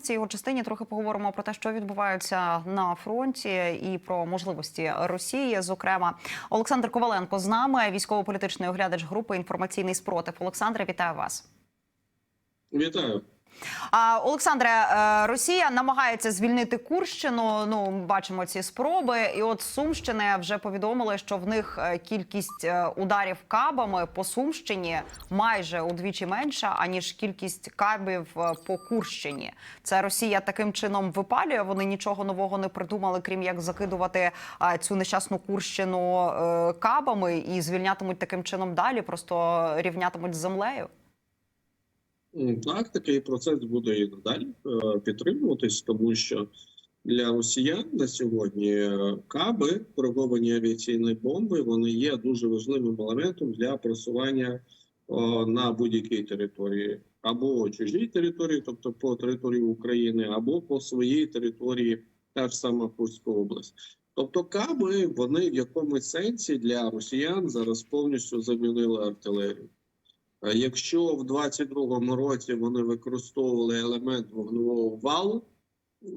в цій частині трохи поговоримо про те, що відбувається на фронті, і про можливості Росії. Зокрема, Олександр Коваленко з нами, військово-політичний оглядач групи інформаційний спротив. Олександре, вітаю вас. Вітаю. Олександре, е, Росія намагається звільнити Курщину. Ну бачимо ці спроби. І от Сумщини вже повідомили, що в них е, кількість е, ударів кабами по Сумщині майже удвічі менша аніж кількість кабів по Курщині. Це Росія таким чином випалює. Вони нічого нового не придумали, крім як закидувати цю нещасну Курщину кабами і звільнятимуть таким чином далі, просто рівнятимуть з землею. Так, такий процес буде і надалі е, підтримуватись, тому що для росіян на сьогодні е, каби, кориговані авіаційні бомби, вони є дуже важливим елементом для просування на будь-якій території, або чужій території, тобто по території України, або по своїй території, та ж сама Курська область. Тобто каби вони в якомусь сенсі для росіян зараз повністю замінили артилерію. Е, Якщо в 22-му році вони використовували елемент вогневого валу е,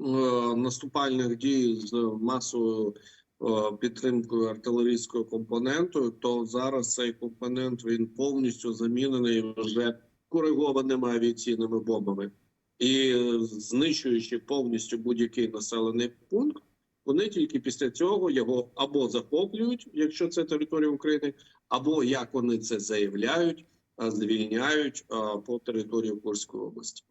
наступальних дій з масовою е, підтримкою артилерійського компоненту, то зараз цей компонент він повністю замінений вже коригованими авіаційними бомбами і знищуючи повністю будь-який населений пункт. Вони тільки після цього його або захоплюють, якщо це територія України, або як вони це заявляють, звільняють по території Курської області.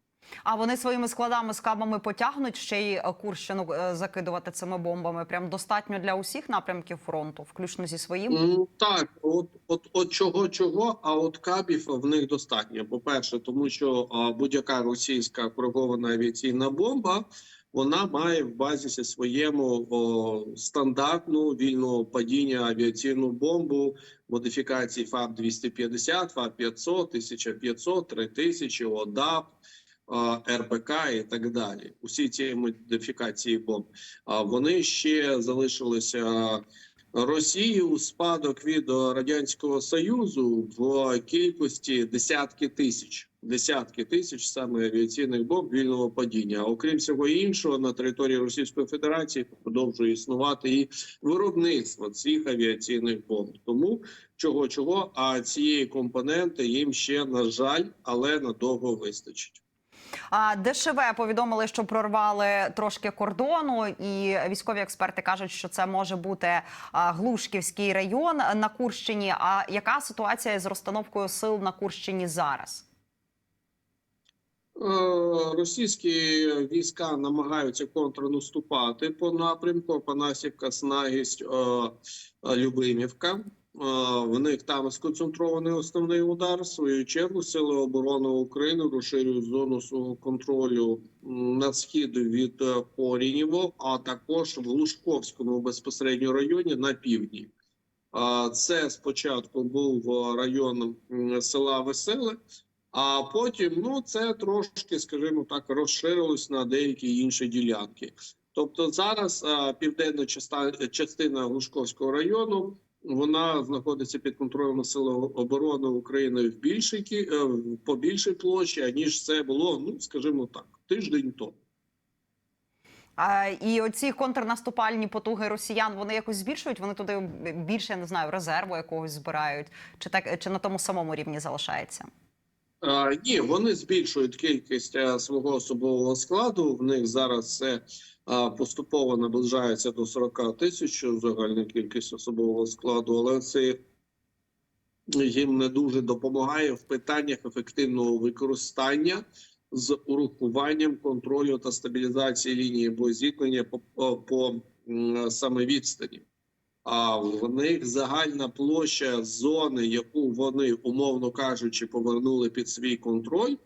А вони своїми складами з кабами потягнуть ще й е, Курщину е, закидувати цими бомбами. Прям достатньо для усіх напрямків фронту, включно зі своїм. Ну так, от, от, от чого, чого, а от кабів в них достатньо. По перше, тому що будь-яка російська кругована авіаційна бомба. Вона має в базісі своєму о, стандартну вільного падіння авіаційну бомбу модифікації ФАБ 250, ФАБ 500, 1500, 3000, ОДАП, РБК і так далі. Усі ці модифікації бомб. А вони ще залишилися Росії у спадок від радянського союзу в кількості десятки тисяч. Десятки тисяч саме авіаційних бомб вільного падіння. Окрім всього іншого, на території Російської Федерації продовжує існувати і виробництво цих авіаційних бомб. Тому чого чого, а цієї компоненти їм ще на жаль, але надовго вистачить. А ДШВ повідомили, що прорвали трошки кордону, і військові експерти кажуть, що це може бути Глушківський район на Курщині. А яка ситуація з розстановкою сил на Курщині зараз? Е, Російські війська намагаються контрнаступати по напрямку Панасівка, Снагість, е, е, Любимівка. В них там сконцентрований основний удар. В свою чергу сили оборони України розширюють зону свого контролю на схід від Порінєво, а також в Лужковському безпосередньо районі на півдні. Це спочатку був район села Веселе. А потім, ну це трошки, скажімо так, розширилось на деякі інші ділянки. Тобто зараз а, південна часта- частина Глушковського району вона знаходиться під контролем Сил оборони України в більшій е, по більшій площі, аніж це було, ну скажімо так, тиждень тому. А, і оці контрнаступальні потуги росіян вони якось збільшують. Вони туди більше я не знаю резерву якогось збирають, чи так чи на тому самому рівні залишається? А, ні, вони збільшують кількість е, свого особового складу. В них зараз це поступово наближається до 40 тисяч загальна кількість особового складу, але це їм не дуже допомагає в питаннях ефективного використання з урахуванням контролю та стабілізації лінії боєзіткнення по, по, по саме відстані. А в них загальна площа зони, яку вони, умовно кажучи, повернули під свій контроль,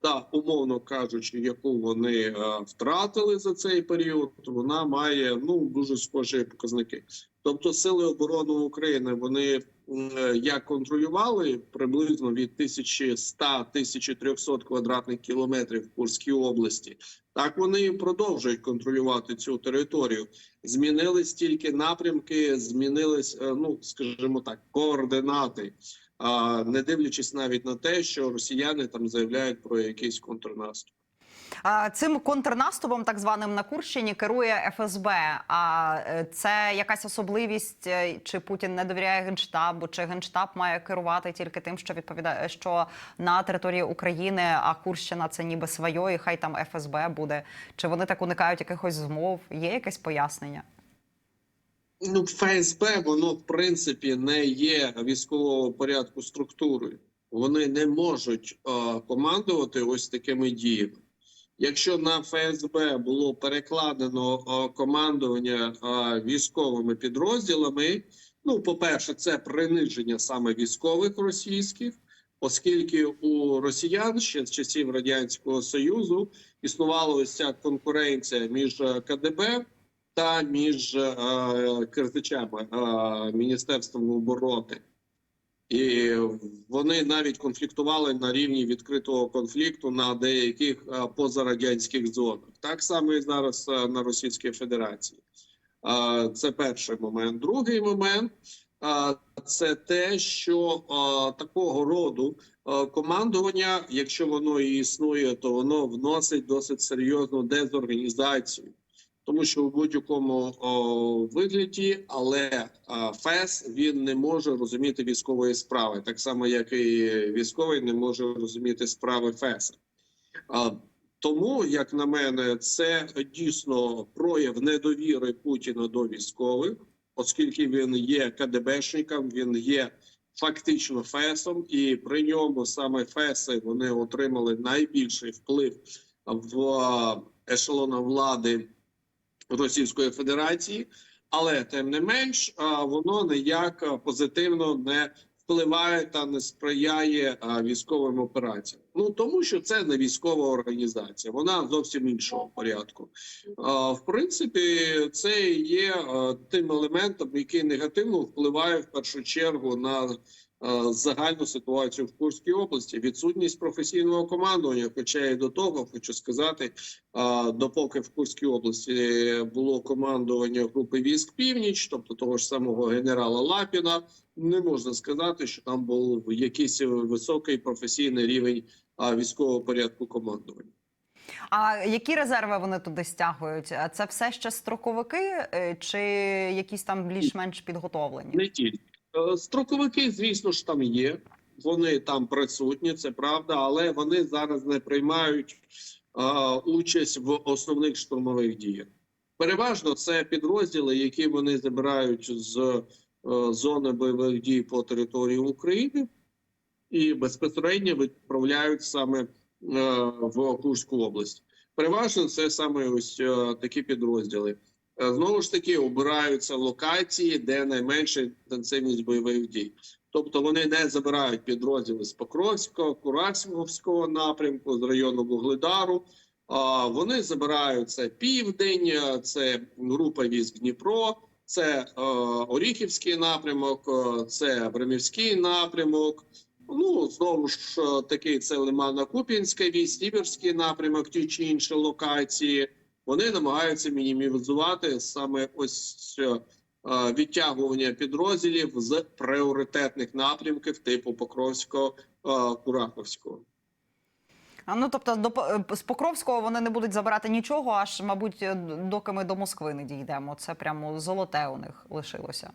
та умовно кажучи, яку вони е, втратили за цей період, вона має ну дуже схожі показники. Тобто, сили оборони України вони е, як контролювали приблизно від 1100-1300 квадратних кілометрів в Курській області, так вони продовжують контролювати цю територію. Змінились тільки напрямки, змінились, е, ну скажімо так, координати. А не дивлячись навіть на те, що росіяни там заявляють про якийсь контрнаступ. Цим контрнаступом, так званим на Курщині, керує ФСБ. А е, це якась особливість, е, чи Путін не довіряє генштабу, чи генштаб має керувати тільки тим, що відповідає, що на території України, а Курщина це ніби своє, і хай там ФСБ буде. Чи вони так уникають якихось змов? Є якесь пояснення? Ну, ФСБ, воно в принципі не є військового порядку структурою. Вони не можуть е, командувати ось такими діями. Якщо на ФСБ було перекладено командування військовими підрозділами, ну, по-перше, це приниження саме військових російських, оскільки у росіян ще з часів Радянського Союзу існувала ось ця конкуренція між е, КДБ та між е, Керзичами, е, Міністерством оборони. І вони навіть конфліктували на рівні відкритого конфлікту на деяких е, позарадянських зонах. Так само і зараз е, на Російській Федерації. Е, Це перший момент. Другий момент це те, що такого роду командування, якщо воно і існує, то воно вносить досить серйозну дезорганізацію тому що у будь-якому о, вигляді, але а, ФЕС він не може розуміти військової справи, так само як і військовий не може розуміти справи ФЕСа. Тому, як на мене, це дійсно прояв недовіри Путіна до військових, оскільки він є КДБшником, він є фактично ФЕСом, і при ньому саме ФЕСи вони отримали найбільший вплив в а, ешелонах влади. Російської Федерації, але тим не менш воно ніяк позитивно не впливає та не сприяє військовим операціям. Ну тому що це не військова організація, вона зовсім іншого порядку. В принципі, це є тим елементом, який негативно впливає в першу чергу на загальну ситуацію в Курській області. Відсутність професійного командування. Хоча і до того хочу сказати, а, допоки в Курській області було командування групи військ Північ, тобто того ж самого генерала Лапіна, не можна сказати, що там був якийсь високий професійний рівень військового порядку командування. А які резерви вони туди стягують? А Це все ще строковики е, чи якісь там більш-менш підготовлені? Не тільки Е, строковики, звісно ж, там є. Вони там присутні, це правда, але вони зараз не приймають а, участь в основних штурмових діях. Переважно це підрозділи, які вони забирають з е, зони бойових дій по території України і безпосередньо відправляють саме е, в Курську область. Переважно це саме ось е, такі підрозділи. Е, Знову ж таки, обираються локації, де найменша інтенсивність бойових дій. Тобто вони не забирають підрозділи з Покровського, Курахівського напрямку, з району Вугледару. Вони забирають це південь, е, це група військ Дніпро, це е, Оріхівський напрямок, це Бремівський напрямок. Ну знову ж таки, це Лимано-Куп'янська військ, Сіверський напрямок, ті чи інші локації. Вони намагаються мінімізувати саме ось е, е, відтягування підрозділів з пріоритетних напрямків типу Покровського е, Кураховського. А, Ну тобто до з Покровського вони не будуть забирати нічого, аж мабуть, е, доки ми до Москви не дійдемо. Це прямо золоте у них лишилося.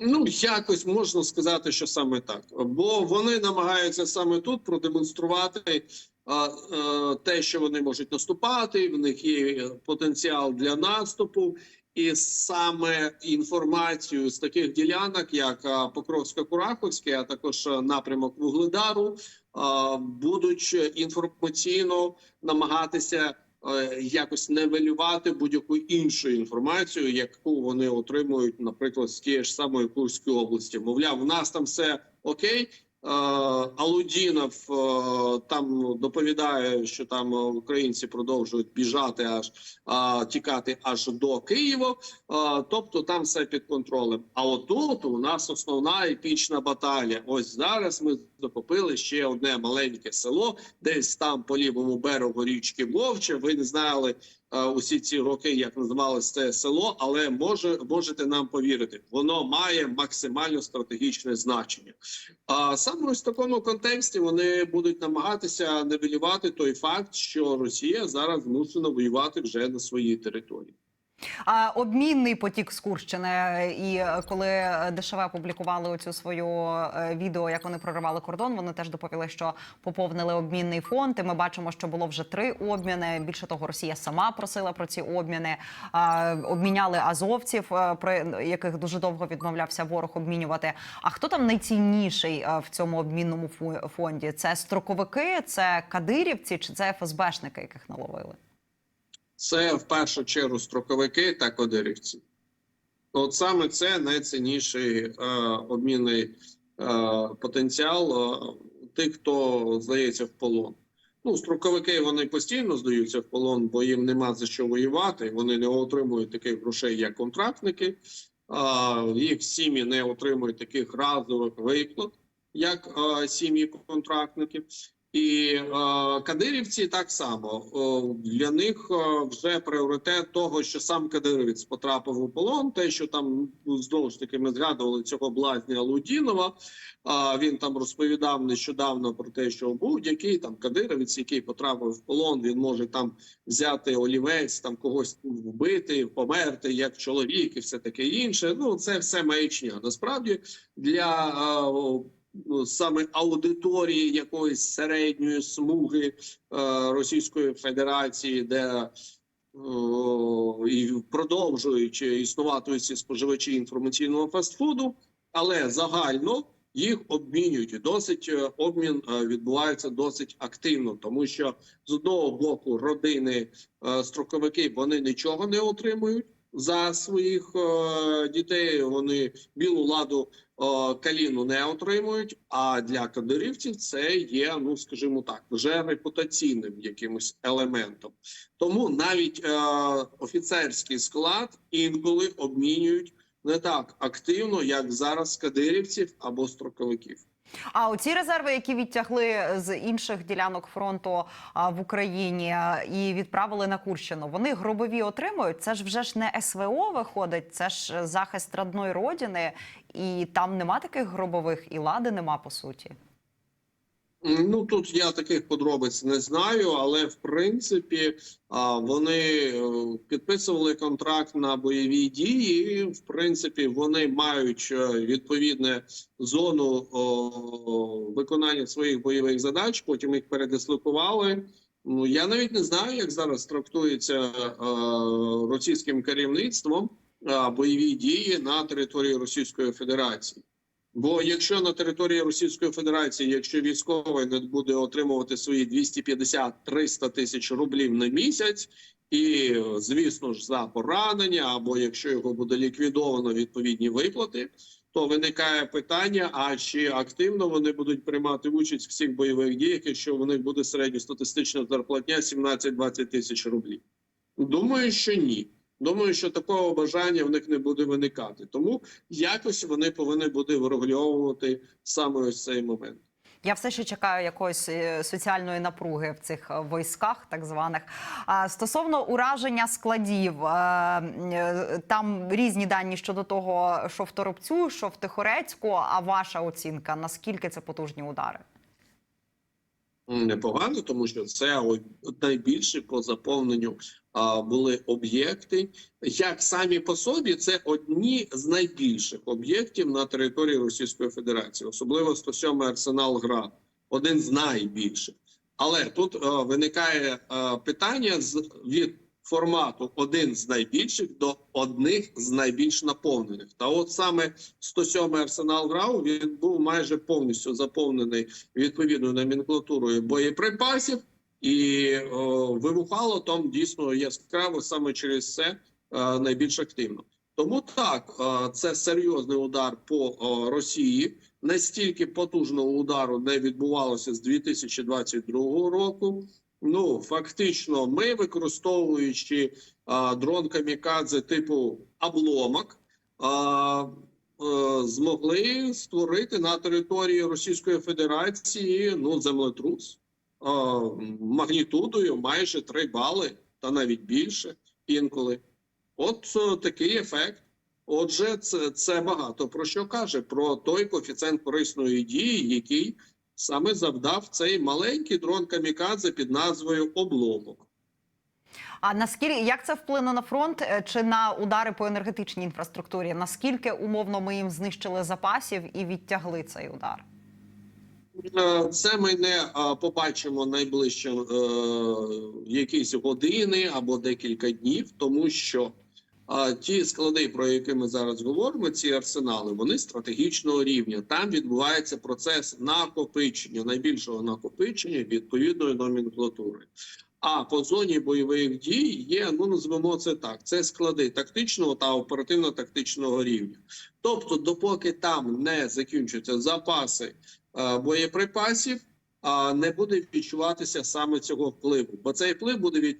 Ну, якось можна сказати, що саме так, бо вони намагаються саме тут продемонструвати те, що вони можуть наступати. В них є потенціал для наступу, і саме інформацію з таких ділянок, як а, Покровсько-Кураховське, а також напрямок Вугледару, а, будуть інформаційно намагатися е, якось нивелювати будь-яку іншу інформацію, яку вони отримують, наприклад, з тієї ж самої Курської області. Мовляв, у нас там все окей. Е, Алудінов е, там доповідає, що там українці продовжують біжати аж тікати аж до Києва. Е, тобто там все під контролем. А отут у нас основна епічна баталія. Ось зараз ми захопили ще одне маленьке село, десь там по лівому берегу річки Вовче. Ви не знали, усі ці роки, як називалось це село, але може можете нам повірити, воно має максимально стратегічне значення. А саме ось в такому контексті вони будуть намагатися нивелювати той факт, що Росія зараз змушена воювати вже на своїй території. А обмінний потік з Курщини. І е, коли ДШВ опублікували оцю свою е, відео, як вони проривали кордон, вони теж доповіли, що поповнили обмінний фонд. І ми бачимо, що було вже три обміни. Більше того, Росія сама просила про ці обміни. Обміняли азовців, е, про яких дуже довго відмовлявся ворог обмінювати. А хто там найцінніший в цьому обмінному фонді? Це строковики, це кадирівці чи це ФСБшники, яких наловили? Це в першу чергу строковики та кодирівці. От саме це найцінніший е, обмінний е, потенціал е, тих, хто здається в полон. Ну, строковики вони постійно здаються в полон, бо їм нема за що воювати. Вони не отримують таких грошей, як контрактники. А, їх сім'ї не отримують таких разових виплат, як е, сім'ї контрактників. І е, кадирівці так само для них е, вже пріоритет того, що сам кадирівець потрапив у полон. Те, що там ну, знову ж таки ми згадували цього блазня Лудінова. А він там розповідав нещодавно про те, що будь-який там кадировець, який потрапив в полон, він може там взяти олівець, там когось вбити, померти як чоловік, і все таке інше. Ну це все маячня. Насправді для е, ну, саме аудиторії якоїсь середньої смуги е, Російської Федерації, де о, і продовжують існувати ці споживачі інформаційного фастфуду, але загально їх обмінюють. Досить е, обмін е, відбувається досить активно, тому що з одного боку родини е, строковики вони нічого не отримують за своїх е, дітей. Вони білу ладу е, каліну не отримують. А для кадирівців це є, ну скажімо так, вже репутаційним якимось елементом. Тому навіть е, офіцерський склад інколи обмінюють не так активно, як зараз кадирівців або строковиків. А оці резерви, які відтягли з інших ділянок фронту в Україні і відправили на Курщину, вони гробові отримують. Це ж вже ж не СВО виходить, це ж захист родної родини, і там нема таких гробових, і лади нема по суті. Ну тут я таких подробиць не знаю, але в принципі вони е, підписували контракт на бойові дії. і, В принципі, вони мають е, відповідне зону виконання своїх бойових задач. Потім їх передислокували. Ну я навіть не знаю, як зараз трактується е, російським керівництвом бойові дії на території Російської Федерації. Бо якщо на території Російської Федерації, якщо військовий не буде отримувати свої 250-300 тисяч рублів на місяць, і звісно ж за поранення, або якщо його буде ліквідовано відповідні виплати, то виникає питання: а чи активно вони будуть приймати участь в всіх бойових діях, якщо в них буде середньостатистична зарплатня 17-20 тисяч рублів? Думаю, що ні. Думаю, що такого бажання в них не буде виникати, тому якось вони повинні бути врегульовувати саме ось цей момент. Я все ще чекаю якоїсь е, соціальної напруги в цих е, військах, так званих. А стосовно ураження складів, е, там різні дані щодо того, що в Торопцю, що в Тихорецьку. А ваша оцінка наскільки це потужні удари? Непогано, тому що це найбільше по заповненню були об'єкти. Як самі по собі, це одні з найбільших об'єктів на території Російської Федерації, особливо 107 арсенал ГРАД, один з найбільших. Але тут е, виникає е, питання від формату один з найбільших до одних з найбільш наповнених. Та от саме 107 арсенал ГРАУ він був майже повністю заповнений відповідною номенклатурою боєприпасів, і о, вибухало там дійсно яскраво саме через це е, найбільш активно. Тому так, е, це серйозний удар по е, Росії. Настільки потужного удару не відбувалося з 2022 року. Ну фактично, ми використовуючи а, дрон камікадзе типу обломок, а, е, змогли створити на території Російської Федерації ну землетрус а, магнітудою майже 3 бали. та навіть більше інколи. От е, такий ефект. Отже, це, це багато про що каже: про той коефіцієнт корисної дії, який саме завдав цей маленький дрон камікадзе під назвою Обломок. А наскільки як це вплине на фронт е, чи на удари по енергетичній інфраструктурі? Наскільки умовно ми їм знищили запасів і відтягли цей удар? Е, Це ми не е, побачимо найближче е, якісь години або декілька днів, тому що е, ті склади, про які ми зараз говоримо, ці арсенали, вони стратегічного рівня. Там відбувається процес накопичення, найбільшого накопичення відповідної номенклатури. А по зоні бойових дій є, ну назвемо це так: це склади тактичного та оперативно-тактичного рівня. Тобто, допоки там не закінчаться запаси е, боєприпасів, а не буде відчуватися саме цього впливу, бо цей вплив буде е,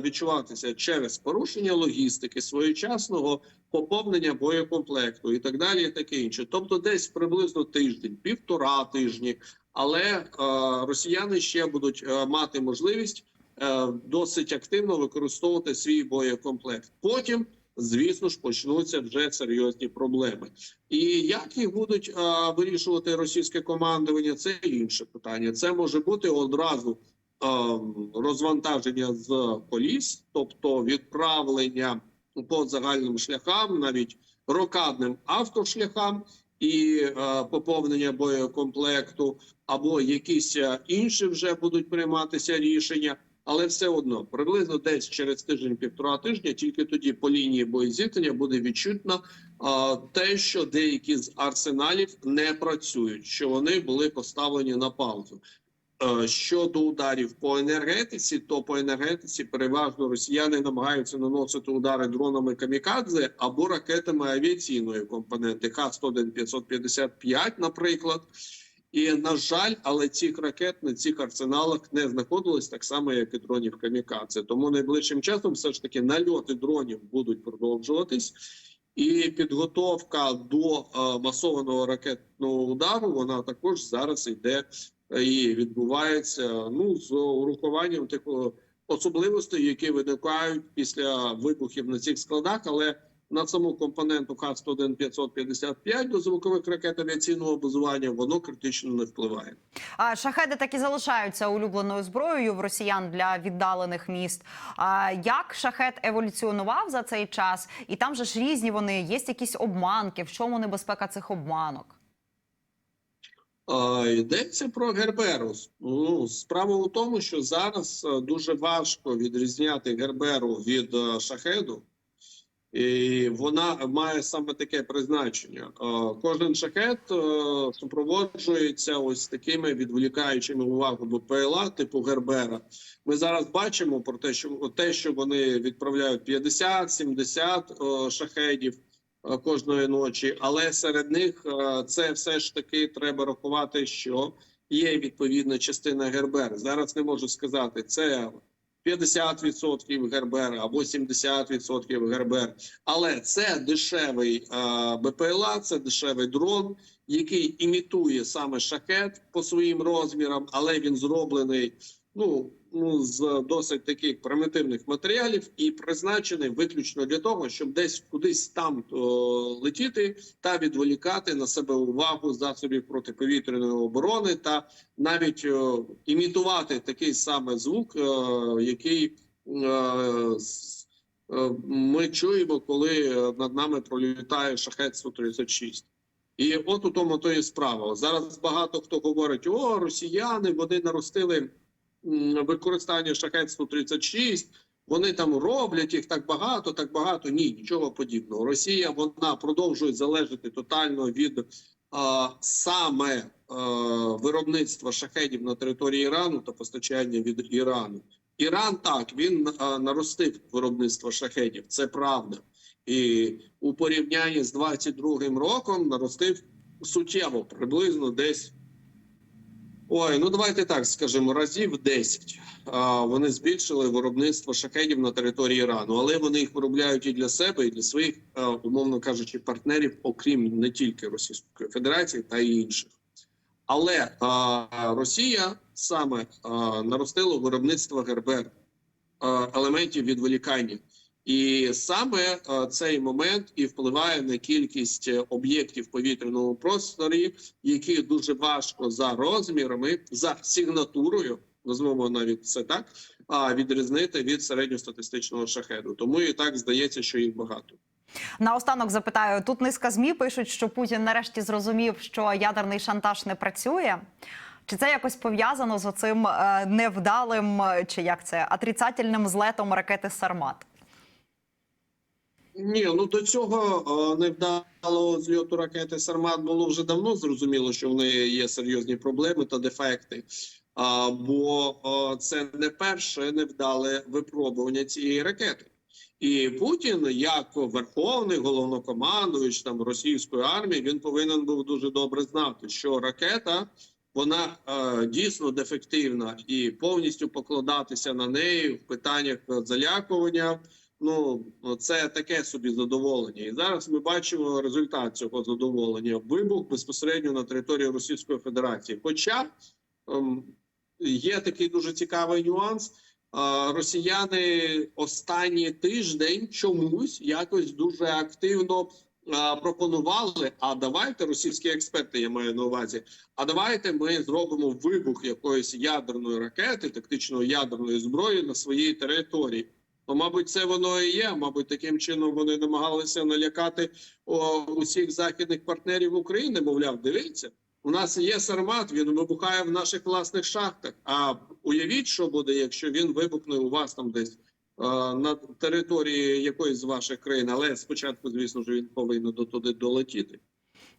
відчуватися через порушення логістики, своєчасного поповнення боєкомплекту і так далі, і таке інше. Тобто, десь приблизно тиждень, півтора тижні, але е, росіяни ще будуть е, мати можливість досить активно використовувати свій боєкомплект. Потім, звісно ж, почнуться вже серйозні проблеми. І як їх будуть а, вирішувати російське командування, це інше питання. Це може бути одразу а, розвантаження з поліс, тобто відправлення по загальним шляхам, навіть рокадним автошляхам і е, поповнення боєкомплекту, або якісь інші вже будуть прийматися рішення. Але все одно приблизно десь через тиждень-півтора тижня, тільки тоді по лінії боєзіткнення буде відчутно а, те, що деякі з арсеналів не працюють, що вони були поставлені на паузу. Е, Щодо ударів по енергетиці, то по енергетиці переважно росіяни намагаються наносити удари дронами камікадзе або ракетами авіаційної компоненти Х-101 555, наприклад. І на жаль, але цих ракет на цих арсеналах не знаходилось так само, як і дронів камікадзе. Тому найближчим часом все ж таки нальоти дронів будуть продовжуватись, і підготовка до е, масованого ракетного удару вона також зараз йде е, і відбувається. Ну з урахуванням тих е, особливостей, які виникають після вибухів на цих складах, але на саму компоненту Х-101 555 до звукових ракет авіаційного базування воно критично не впливає. А шахеди так і залишаються улюбленою зброєю в росіян для віддалених міст. А як шахет еволюціонував за цей час? І там же ж різні вони є якісь обманки. В чому небезпека цих обманок? Йдеться про Герберус. Ну, справа у тому, що зараз е, дуже важко відрізняти Герберу від е, шахеду, і вона має саме таке призначення. Е, Кожен шахет е, супроводжується ось такими відволікаючими увагу БПЛА типу Гербера. Ми зараз бачимо про те, що те, що вони відправляють 50-70 е, шахедів кожної ночі, але серед них це все ж таки треба рахувати, що є відповідна частина Гербер. Зараз не можу сказати, це 50% Гербер або 70% Гербер. Але це дешевий е, БПЛА, це дешевий дрон, який імітує саме шахет по своїм розмірам, але він зроблений ну, ну з досить таких примітивних матеріалів і призначений виключно для того, щоб десь кудись там о, летіти та відволікати на себе увагу засобів протиповітряної оборони, та навіть о, імітувати такий саме звук, о, який е, з- е, ми чуємо, коли над нами пролітає шахет 136 І от у тому то і справа. Зараз багато хто говорить: о, росіяни вони наростили використання шахет 136 Вони там роблять їх так багато, так багато. Ні, нічого подібного. Росія вона продовжує залежати тотально від а, саме а, виробництва шахедів на території Ірану та постачання від Ірану. Іран так він а, наростив виробництво шахедів, це правда, і у порівнянні з 22-м роком наростив суттєво приблизно десь. Ой, ну давайте так скажемо, разів 10 а, вони збільшили виробництво шахедів на території Ірану, але вони їх виробляють і для себе, і для своїх, а, умовно кажучи, партнерів, окрім не тільки Російської Федерації та й інших. Але а, Росія саме а, наростила виробництво Гербер. елементів відволікання. І саме е, цей момент і впливає на кількість е, об'єктів в повітряному просторі, які дуже важко за розмірами, за сигнатурою, назвемо навіть це так, відрізнити від середньостатистичного шахеду. Тому і так здається, що їх багато. Наостанок запитаю: тут низка змі пишуть, що Путін нарешті зрозумів, що ядерний шантаж не працює. Чи це якось пов'язано з оцим е, невдалим чи як це отрицательним злетом ракети Сармат? Ні, ну до цього е, невдалого зльоту ракети Сармат було вже давно зрозуміло, що в неї є серйозні проблеми та дефекти. А, бо е, це не перше невдале випробування цієї ракети. І Путін, як верховний головнокомандуючий там російської армії, він повинен був дуже добре знати, що ракета вона е, дійсно дефективна і повністю покладатися на неї в питаннях залякування. Ну це таке собі задоволення, і зараз ми бачимо результат цього задоволення. Вибух безпосередньо на території Російської Федерації. Хоча ем, є такий дуже цікавий нюанс. Росіяни останній тиждень чомусь якось дуже активно пропонували. А давайте російські експерти, я маю на увазі. А давайте ми зробимо вибух якоїсь ядерної ракети, тактичної ядерної зброї на своїй території. Ну, мабуть, це воно і є. Мабуть, таким чином вони намагалися налякати усіх західних партнерів України. Мовляв, дивіться, у нас є сармат, він вибухає в наших власних шахтах. А уявіть, що буде, якщо він вибухне у вас там десь е, на території якоїсь з ваших країн. Але спочатку, звісно ж, він повинен до туди долетіти.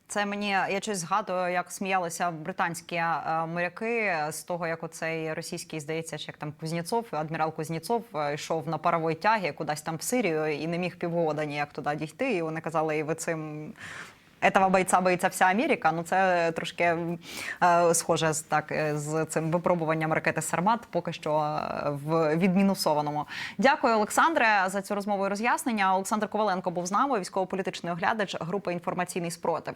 Це мені я щось згадую, як сміялися британські е, моряки з того, як оцей російський здається, як там Кузнєцов, адмірал Кузнєцов е, йшов на паровій тягі кудись там в Сирію і не міг півгода ніяк туди дійти. І вони казали, і ви цим. Этого бойця боїться вся Америка. Ну це трошки е, схоже з так е, з цим випробуванням ракети Сармат, поки що е, в відмінусованому. Дякую, Олександре, за цю розмову і роз'яснення. Олександр Коваленко був з нами, військово-політичний оглядач групи інформаційний спротив.